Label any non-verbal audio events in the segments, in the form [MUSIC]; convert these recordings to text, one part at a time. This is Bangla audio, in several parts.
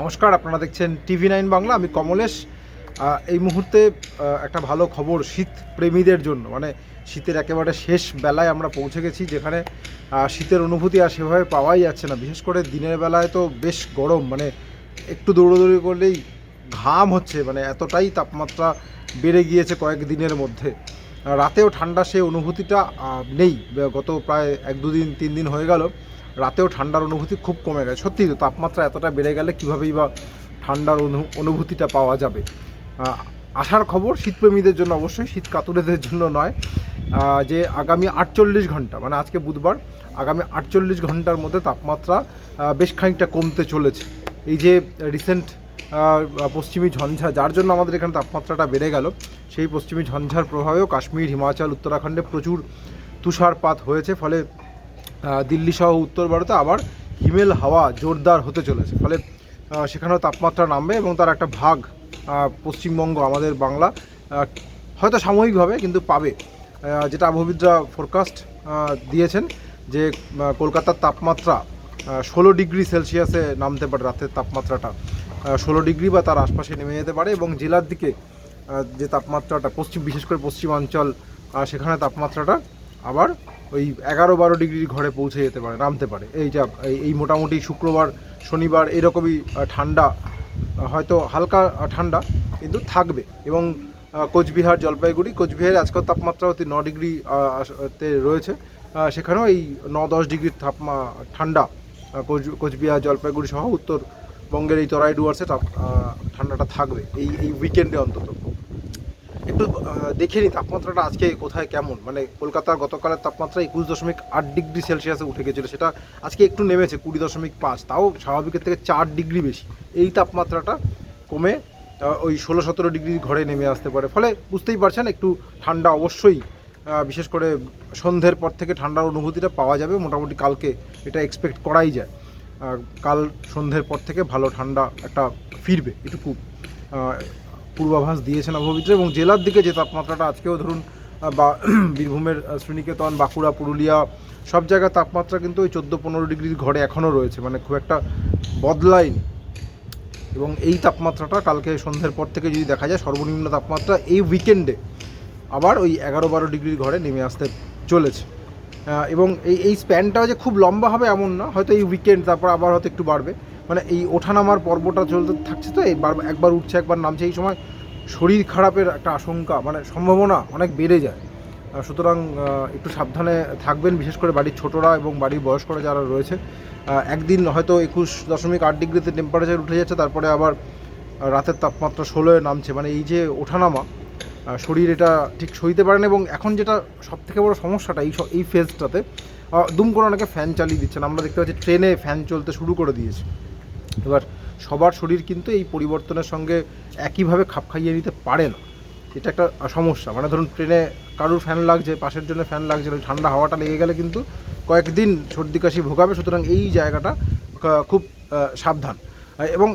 নমস্কার, আপনারা দেখছেন টিভি নাইন বাংলা। আমি কমলেশ। এই মুহূর্তে একটা ভালো খবর শীত প্রেমীদের জন্য। মানে শীতের একেবারে শেষ বেলায় আমরা পৌঁছে গেছি, যেখানে শীতের অনুভূতি আর সেভাবে পাওয়াই যাচ্ছে না। বিশেষ করে দিনের বেলায় তো বেশ গরম। মানে একটু দৌড়োদৌড়ি করলেই ঘাম হচ্ছে। মানে এতটাই তাপমাত্রা বেড়ে গিয়েছে কয়েক দিনের মধ্যে। রাতেও ঠান্ডা সেই অনুভূতিটা নেই। গত প্রায় এক দুদিন, তিন দিন হয়ে গেল। রাতেও ঠান্ডার অনুভূতি খুব কমে গেছে। সত্যি তো তাপমাত্রা এতটা বেড়ে গেলে কীভাবেই বা ঠান্ডার অনু- অনুভূতিটা পাওয়া যাবে? আসার খবর, শীতপ্রেমীদের জন্য অবশ্যই, শীত কাতুরেদের জন্য নয়। যে আগামী আটচল্লিশ ঘণ্টা মানে আজকে বুধবার, আগামী আটচল্লিশ ঘণ্টার মধ্যে তাপমাত্রা বেশ খানিকটা কমতে চলেছে। এই যে রিসেন্ট পশ্চিমী ঝঞ্ঝা, যার জন্য আমাদের এখানে তাপমাত্রাটা বেড়ে গেল, সেই পশ্চিমী ঝঞ্ঝার প্রভাবেও কাশ্মীর, হিমাচল, উত্তরাখণ্ডে প্রচুর তুষারপাত হয়েছে। ফলে দিল্লি সহ উত্তর ভারতে আবার হিমেল হাওয়া জোরদার হতে চলেছে। ফলে সেখানেও তাপমাত্রা নামবে এবং তার একটা ভাগ পশ্চিমবঙ্গ, আমাদের বাংলা হয়তো সাময়িকভাবে কিন্তু পাবে। যেটা আবহবিদরা ফোরকাস্ট দিয়েছেন যে কলকাতার তাপমাত্রা ষোলো ডিগ্রি সেলসিয়াসে নামতে পারে রাতের তাপমাত্রাটা। ষোলো ডিগ্রি বা তার আশপাশে নেমে যেতে পারে এবং জেলার দিকে যে তাপমাত্রাটা, পশ্চিম, বিশেষ করে পশ্চিমাঞ্চল সেখানে তাপমাত্রাটা আবার ওই এগারো বারো ডিগ্রির ঘরে পৌঁছে যেতে পারে, নামতে পারে। এই যা, এই- মোটামুটি শুক্রবার, শনিবার এরকমই ঠান্ডা, হয়তো হালকা ঠান্ডা, কিন্তু থাকবে। এবং কোচবিহার, জলপাইগুড়ি, কোচবিহারে আজকের তাপমাত্রা অতি ন ডিগ্রি তে রয়েছে। সেখানেও এই ন দশ ডিগ্রির তাপমা, ঠান্ডা কোচ- কোচবিহার, জলপাইগুড়ি সহ উত্তরবঙ্গের এই তরাই ডুয়ার্সে তাপ ঠান্ডাটা থাকবে, এই এই উইকেন্ডে অন্তত। একটু দেখে নিই তাপমাত্রাটা আজকে কোথায় কেমন। মানে কলকাতার গতকালের তাপমাত্রা একুশ দশমিক আট ডিগ্রি সেলসিয়াসে উঠে গেছিল সেটা আজকে একটু নেমেছে কুড়ি দশমিক পাঁচ তাও স্বাভাবিকের থেকে চার ডিগ্রি বেশি। এই তাপমাত্রাটা কমে ওই ষোলো সতেরো ডিগ্রি ঘরে নেমে আসতে পারে। ফলে বুঝতেই পারছেন একটু ঠান্ডা অবশ্যই বিশেষ করে সন্ধ্যের পর থেকে ঠান্ডার অনুভূতিটা পাওয়া যাবে মোটামুটি কালকে এটা এক্সপেক্ট করাই যায়। কাল সন্ধ্যের পর থেকে ভালো ঠান্ডা একটা ফিরবে এটুকু আহ, পূর্বাভাস দিয়েছেন আবহাওয়াবিদরা এবং জেলার দিকে যে তাপমাত্রাটা আজকেও ধরুন বা [CLEARS THROAT] বীরভূমের আহ, শ্রীনিকেতন বাঁকুড়া পুরুলিয়া সব জায়গায় তাপমাত্রা কিন্তু ওই চোদ্দ পনেরো ডিগ্রির ঘরে এখনও রয়েছে মানে খুব একটা বদলায়নি। এবং এই তাপমাত্রাটা কালকে সন্ধ্যের পর থেকে যদি দেখা যায় সর্বনিম্ন তাপমাত্রা এই উইকেন্ডে আবার ওই এগারো বারো ডিগ্রির ঘরে নেমে আসতে চলেছে। এবং এই এই স্প্যানটাও যে খুব লম্বা হবে এমন না হয়তো এই উইকেন্ড তারপর আবার হয়তো একটু বাড়বে। মানে এই ওঠানামার পর্বটা চলতে থাকছে তো, এই বার একবার উঠছে, একবার নামছে, এই সময় শরীর খারাপের একটা আশঙ্কা মানে সম্ভাবনা অনেক বেড়ে যায়। সুতরাং একটু সাবধানে থাকবেন, বিশেষ করে বাড়ির ছোটরা এবং বাড়ির বয়স্করা যারা রয়েছে। একদিন হয়তো একুশ দশমিক আট ডিগ্রিতে টেম্পারেচার উঠে যাচ্ছে, তারপরে আবার রাতের তাপমাত্রা ষোলোয় নামছে। মানে এই যে ওঠানামা শরীর এটা ঠিক সইতে পারে না এবং এখন যেটা সব থেকে বড় সমস্যাটা, এই এই ফেজটাতে দুম করে অনেকে ফ্যান চালিয়ে দিচ্ছেন আমরা দেখতে পাচ্ছি, ট্রেনে ফ্যান চলতে শুরু করে দিয়েছে। এবার সবার শরীর কিন্তু এই পরিবর্তনের সঙ্গে একইভাবে খাপ খাইয়ে নিতে পারে না। এটা একটা সমস্যা। মানে ধরুন ট্রেনে কারুর ফ্যান লাগছে, পাশের জন্য ফ্যান লাগছে ঠান্ডা হাওয়াটা লেগে গেলে কিন্তু কয়েকদিন সর্দি কাশি ভোগাবে, সুতরাং এই জায়গাটা খুব সাবধান। এবং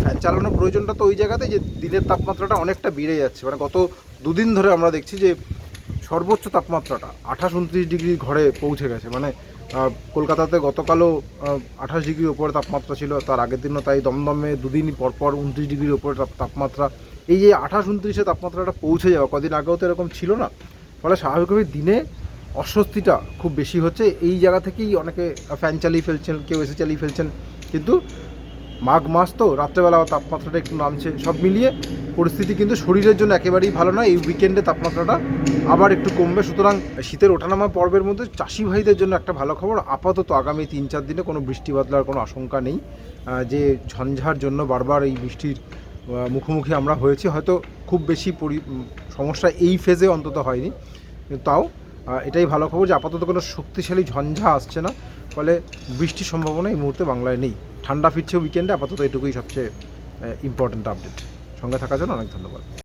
ফ্যান চালানোর প্রয়োজনটা তো ওই জায়গাতে যে দিনের তাপমাত্রাটা অনেকটা বেড়ে যাচ্ছে। মানে গত দুদিন ধরে আমরা দেখছি যে সর্বোচ্চ তাপমাত্রাটা আঠাশ, উনত্রিশ ডিগ্রি ঘরে পৌঁছে গেছে। মানে কলকাতাতে গতকালও আঠাশ ডিগ্রির ওপরে তাপমাত্রা ছিল, তার আগের দিনও তাই দমদমে দুদিন পরপর উনত্রিশ ডিগ্রির ওপরে তাপ- তাপমাত্রা। এই যে আঠাশ উনত্রিশে তাপমাত্রাটা পৌঁছে যাওয়া, কদিন আগেও তো এরকম ছিল না, ফলে স্বাভাবিকভাবে দিনে অস্বস্তিটা খুব বেশি হচ্ছে। এই জায়গা থেকেই অনেকে ফ্যান চালিয়ে ফেলছেন, কেউ এসে চালিয়ে ফেলছেন, কিন্তু মাঘ মাস তো, রাত্রেবেলা তাপমাত্রাটা একটু নামছে, সব মিলিয়ে পরিস্থিতি কিন্তু শরীরের জন্য একেবারেই ভালো নয়। এই উইকেন্ডে তাপমাত্রাটা আবার একটু কমবে। সুতরাং শীতের ওঠানামা পর্বের মধ্যে চাষি ভাইদের জন্য একটা ভালো খবর। আপাতত আগামী তিন চার দিনে কোনো বৃষ্টি বাদলার কোনো আশঙ্কা নেই। যে ঝঞ্ঝার জন্য বারবার এই বৃষ্টির মুখোমুখি আমরা হয়েছি, হয়তো খুব বেশি পরি সমস্যা এই ফেজে অন্তত হয়নি। তাও এটাই ভালো খবর যে আপাতত কোনো শক্তিশালী ঝঞ্ঝা আসছে না, ফলে বৃষ্টির সম্ভাবনা এই মুহূর্তে বাংলায় নেই। ঠান্ডা ফিরছে উইকেন্ডে আপাতত এটুকুই সবচেয়ে ইম্পর্ট্যান্ট আপডেট সঙ্গে থাকার জন্য অনেক ধন্যবাদ।